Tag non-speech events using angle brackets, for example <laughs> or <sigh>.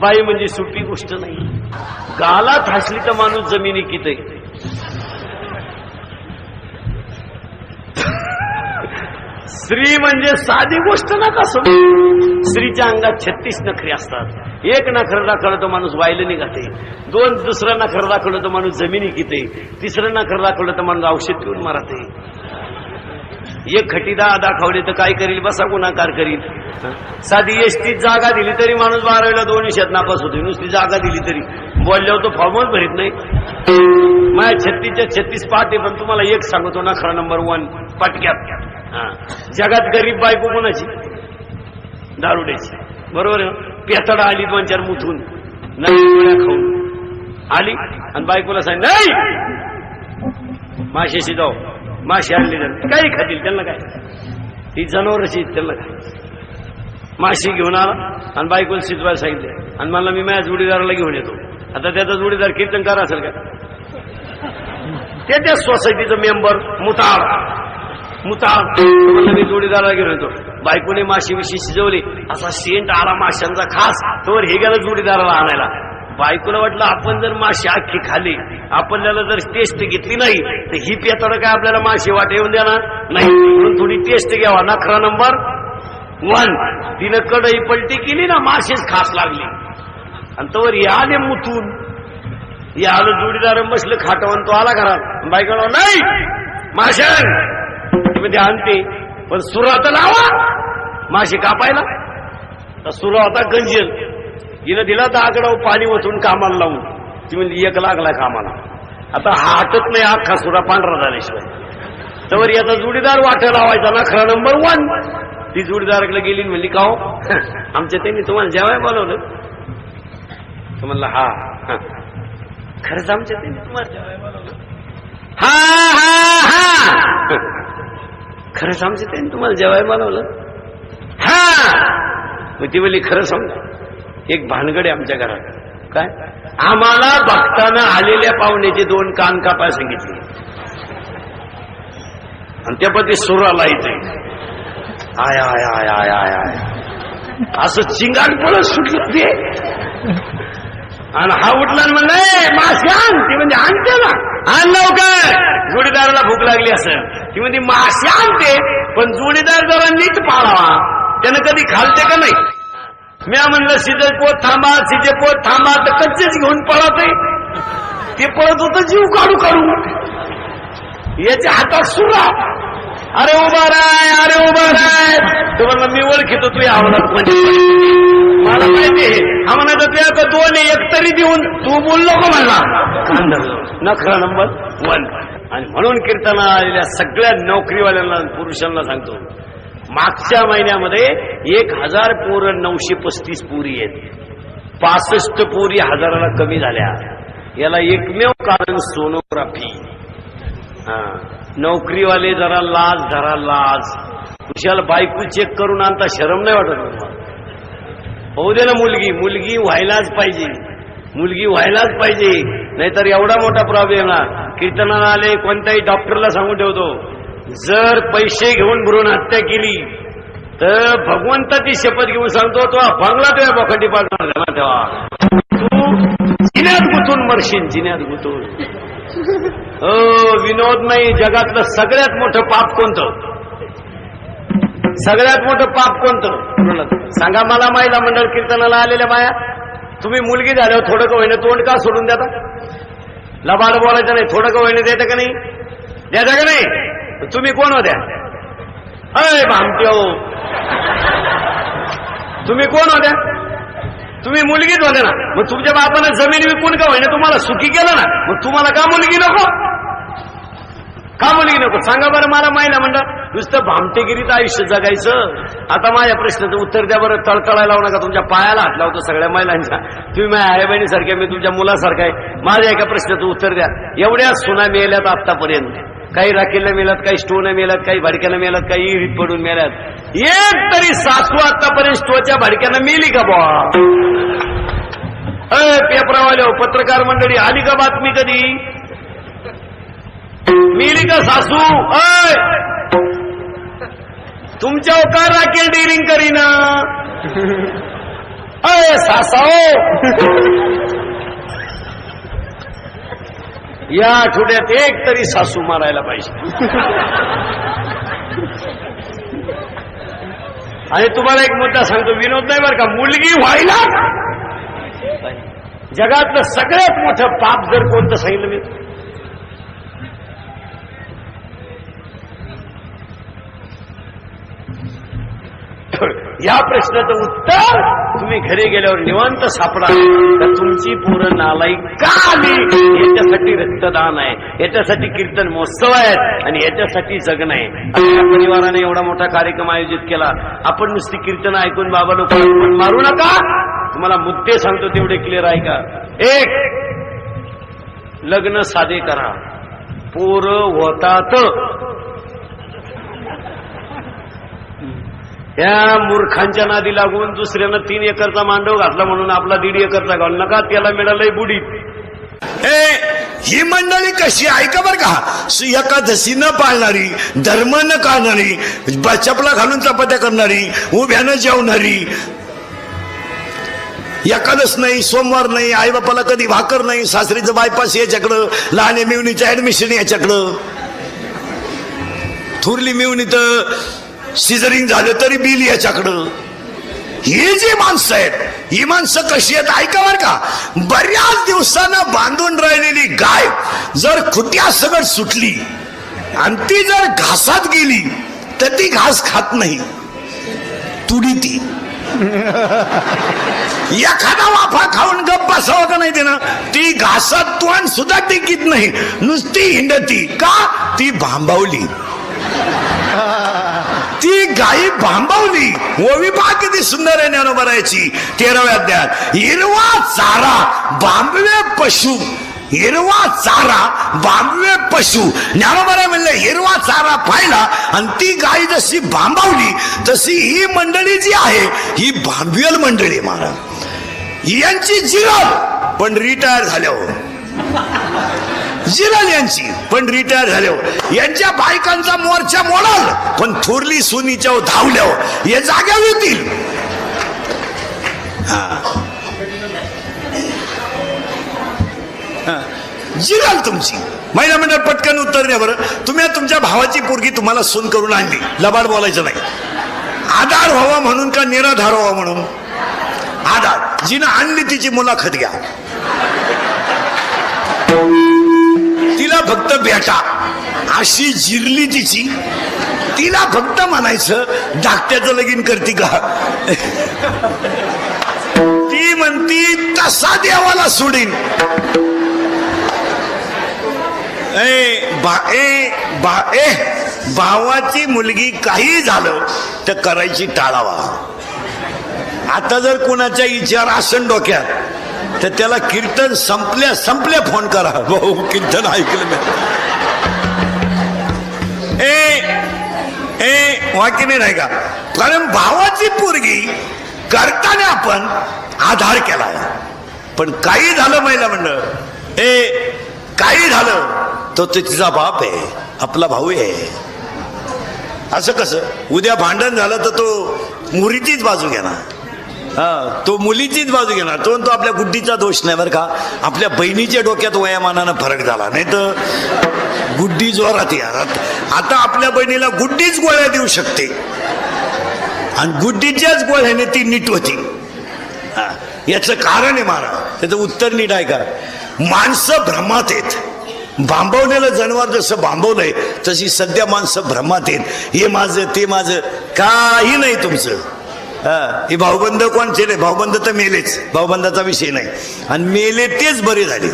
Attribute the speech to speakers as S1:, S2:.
S1: बाई म्हणजे सोपी गोष्ट नाही. गालात हसली तर माणूस जमिनी किती? स्त्री म्हणजे साधी गोष्ट नका समजू. स्त्रीच्या अंगात छत्तीस नखरे असतात. एक नखर दाखवलं तर माणूस वायलं निघाते. दोन दुसरा नखर दाखवलं तर माणूस जमिनी किते? तिसरं नखर दाखवलं तर माणूस औषध पिऊन मारते. एक खटीदा दाखवली तर काय करील बसा गुन्हाकार करील? साधी एसटीत जागा दिली तरी माणूस बारावीला दोन विषयात नापास होतो नुसती जागा दिली तरी. बोलल्यावर तो फॉर्मच भरीत नाही. माझ्या छत्तीसच्या छत्तीस पाठ आहे पण तुम्हाला एक सांगतो ना खरा नंबर वन पटक्यात. हा. जगात गरीब बायको कोणाची? दारुड्याची. बरोबर आहे? पेतडा आली दोन चार मुठून. नाही खाऊन. आली? आणि बायकोला सांग नाही! माशेशी जाऊ माशी आणली जाते काही खातील त्यांना काय? ती जनावरची त्यांना काय? माशी घेऊन आला आणि बायकोला शिजवायला सांगितले. आणि मला मी माझ्या जोडीदाराला घेऊन येतो. आता त्याचा जोडीदार कीर्तनकार असेल का? ते त्या सोसायटीचं मेंबर मुताळ. मुताळ. मी जोडीदाराला घेऊन येतो. बायकोने माशी विशी शिजवली. असा सेंट आला माशांचा खास. तोवर हे गेला जोडीदाराला आणायला. बायकोला वाटलं आपण जर माशी अख्खी खाली आपल्याला जर टेस्ट घेतली नाही तर ही पेताड काय आपल्याला माशी वाट येऊन देणार नाही. म्हणून थोडी टेस्ट घ्यावा. नखरा नंबर वन. तिनं कढई पलटी केली ना माशीच खास लागली. आणि तोवर हे आले मुतून. हे आलं जोडीदार बसलं खाटवून तो आला घरात. बायकोला नाही माशनमध्ये आणते. पण सुरा लावा माशी कापायला. तर सुरा होता गंजील. हिनं दिला दागडाव पाणी ओतून कामाला लावून. ती म्हणजे एक लागला कामाला. आता हा हटत नाही अख्खा सुरा पांढरा झाल्याशिवाय. तर याचा जोडीदार वाटा लावायचा ना खरा नंबर वन ती जोडीदाराकडे गेली म्हणली का हो? <laughs> आमच्या त्यांनी तुम्हाला जेवाय बोलवलं. तर म्हणलं हा. <laughs> खरंच आमच्या त्यांनी तुम्हाला जेवाय बोलवलं? हा हा हा. <laughs> खरंच आमच्या त्यांनी तुम्हाला जेवाय बोलवलं? हा. मग ती म्हणली खरं समजा एक भानगड आहे आमच्या घरात. काय? आम्हाला बघताना आलेल्या पाहुण्याचे दोन कान कापाय सांगितले. आणि त्या पण ते सुराला इथे. आय आय आय आय आय आय. असं चिंगाण पळत सुटलं ते. आणि हा उठला म्हणलं मासे आण. ती म्हणजे आणते ना आण लवकर. जोडीदाराला भूक लागली असं. ती म्हणजे मासे आणते पण जोडीदार जरा नीट पाळावा. त्यानं कधी खालते का नाही? मी म्हणलं सिजे पोत थांबा सिजे पोत थांबा. तर कच्चेच घेऊन पळत ते पळत होतं जीव काढू काढू. याच्या हातात सुरा. अरे उभा राय अरे उभा राय. तो म्हणलं मी ओळखितो तू आवडत म्हणजे मला माहिती आम्हाला हा तुझ्या दोन एक तरी देऊन तू बोललो का म्हणला. नखरा नंबर वन. आणि म्हणून कीर्तना आलेल्या सगळ्या नोकरीवाल्यांना पुरुषांना सांगतो मागच्या महिन्यामध्ये एक हजार पोर नऊशे पस्तीस पुरी आहेत. पासष्ट पोरी हजाराला कमी झाल्या. याला एकमेव कारण सोनोग्राफी. हा. नोकरीवाले जरा लाज धरा लाज. कुशाला बायको चेक करून आणता शरम नाही वाटत तुम्हाला. होऊ दे ना मुलगी मुलगी व्हायलाच पाहिजे. मुलगी व्हायलाच पाहिजे. नाहीतर एवढा मोठा प्रॉब्लेम ना कीर्तनाला आले कोणत्याही डॉक्टरला सांगून ठेवतो. जर पैसे घेऊन भरून हत्या केली तर भगवंताची शपथ घेऊन सांगतो तो बंगला तुझ्या बोखंडी पाडणार ना तेव्हा. तू जिन्यात गुतून मरशील जिन्यात गुतून. हो विनोद नाही जगातलं सगळ्यात मोठं पाप कोणतं? सगळ्यात मोठं पाप कोणतं? सांगा मला महिला मंडळ कीर्तनाला आलेल्या बाया तुम्ही मुलगी झाल्यावर थोडं का होईना तोंड का सोडून देता? लबाड बोलायचं नाही थोडं का होईना देतं का नाही? द्यायचं का नाही? तुम्ही कोण होत्या अय भामट्यो. तुम्ही कोण होत्या तुम्ही मुलगीच होते ना? मग तुमच्या बापानं जमीन विकून का होईना? तुम्हाला सुखी केलं ना? मग तुम्हाला का मुलगी नको? का मुलगी नको? सांगा बरं मला माहिला म्हणलं नुसतं भामटेगिरीत आयुष्य जगायचं. आता माझ्या प्रश्नाचं उत्तर द्या बरं. तळतळायला लावू नका. तुमच्या पायाला हात लावतो सगळ्या महिलांच्या तुम्ही माझ्या आई बहिणीसारख्या मी तुमच्या मुलासारखा आहे. माझ्या एका प्रश्नाचं उत्तर द्या. एवढ्या सुना मिळाल्यात आतापर्यंत काही राखेला मिळत काही स्टोन मेल्यात काही भडक्यानं मिळत काही इरीत पडून मेल्यात एक तरी सासू आतापर्यंत स्टोच्या भडक्यानं मेली का बुवा? अ पेपरावाले हो, पत्रकार मंडळी आली का बातमी कधी? मेली का सासू? अय! तुमच्या का राखेल डिलिंग करीना. अय सासाओ! या आठवड्यात एक तरी सासू मारायला पाहिजे. आणि तुम्हाला एक मुद्दा सांगतो विनोद नाही बरं का? मुलगी व्हायला जगातलं सगळ्यात मोठं पाप जर कोणतं सांगितलं मी? या प्रश्नाचं उत्तर तुम्ही घरी गेल्यावर निवांत सापडा. तर तुमची पोरं नालाई का आली? याच्यासाठी रक्तदान आहे. याच्यासाठी कीर्तन महोत्सव आहेत आणि याच्यासाठी जगणं आहे. आपल्या परिवाराने एवढा मोठा कार्यक्रम आयोजित केला. आपण नुसती कीर्तन ऐकून बाबा लोक मारू नका. तुम्हाला मुद्दे सांगतो तेवढे क्लिअर आहे का? एक लग्न साधे करा. पोरं होतात या मूर्खांच्या नादी लागून दुसऱ्यानं तीन एकरचा मांडव घातला म्हणून आपला दीड एकरचा घाल. नका त्याला मिळालंय बुडीत
S2: ए ही मंडळी कशी ऐका बर का? सु- एकादशी न पाळणारी धर्म न काढणारी चपला घालून चपात्या करणारी उभ्यानं जेवणारी. एकादश नाही सोमवार नाही आईबापाला कधी भाकर नाही सासरीचं बायपास याच्याकडं लहान मिवणीचं ऍडमिशन याच्याकडं. थुरली मिवणी तर सिझरिंग झालं तरी बिल याच्याकडं. ही जी माणसं आहेत ही माणसं कशी आहेत ऐका बर का. बऱ्याच दिवसानं बांधून राहिलेली गाय जर खुट्या सगळ सुटली आणि ती जर घासात गेली तर ती घास खात नाही. तुडी ती. <laughs> एखादा वाफा खाऊन गप बसावं का नाही देणं ती घासात तोंड सुद्धा टिकीत नाही. नुसती हिंडती. का? ती भांबावली. ती गाई भांबवली. ओवी पहा किती सुंदर आहे ज्ञानोबरायची तेराव्या अध्यायात हिरवा चारा बांबवे पशु. हिरवा चारा बांबवे पशु. ज्ञानोबराय म्हणलं हिरवा चारा पाहिला आणि ती गाय जशी बांबवली तशी ही मंडळी जी आहे ही बांबियल मंडळी महाराज. यांची जिरल पण रिटायर झाल्यावर. जिरल यांची पण रिटायर झाल्यावर हो. यांच्या बायकांचा मोर्चा मोडल पण थोरली सुनीच्या हो धावल्यावर हो. हे. जाग्यावर येतील हा. तुमची. महिला मंडळ पटकन उत्तर द्या बरं. तुम्ही तुमच्या भावाची पोरगी तुम्हाला सून करून आणली. लबाड बोलायचं नाही. आधार व्हावा म्हणून का निराधार व्हावा म्हणून? आधार. जिनं आणली तिची मुलाखत घ्या. तिला फक्त बेटा. अशी जिरली तिची. तिला फक्त म्हणायचं धाकट्याचं लगीन करती का? ती म्हणती तसा देवाला सोडीन. ए बा ए बा ए भावाची मुलगी काही झालं तर करायची टाळावा. आता जर कुणाच्या इच्छा आसन डोक्यात तर त्याला कीर्तन संपल्या संपल्या फोन करा. भाऊ कीर्तन ऐकलं मी. ए ए वाक्य नाही का? कारण भावाची पोरगी करताना आपण आधार केला पण काही झालं महिला म्हणलं ए काही झालं? तो तिचा बाप आहे आपला भाऊ आहे. असं कसं? उद्या भांडण झालं तर तो मुरीचीच बाजू घेणार. तो मुलीचीच बाजू घेणार. तो तो आपल्या गुड्डीचा दोष नाही बरं का. आपल्या बहिणीच्या डोक्यात वयामानानं फरक झाला. नाही तर गुड्डी जोरात येणार आता आपल्या बहिणीला गुड्डीच गोळ्या देऊ शकते. आणि गुड्डीच्याच गोळ्याने ती नीट होती. याचं कारण आहे मारा. त्याचं उत्तर नीट आहे का? माणसं भ्रमात आहेत. बांबवलेलं जनावर जसं बांबवलंय तशी सध्या माणसं भ्रमात आहेत. हे माझं ते माझं. काही नाही तुमचं. हे. भाऊबंद कोणचे नाही भाऊबंद तर मेलेच. भाऊबंदाचा विषय नाही. आणि मेले तेच बरे झाले.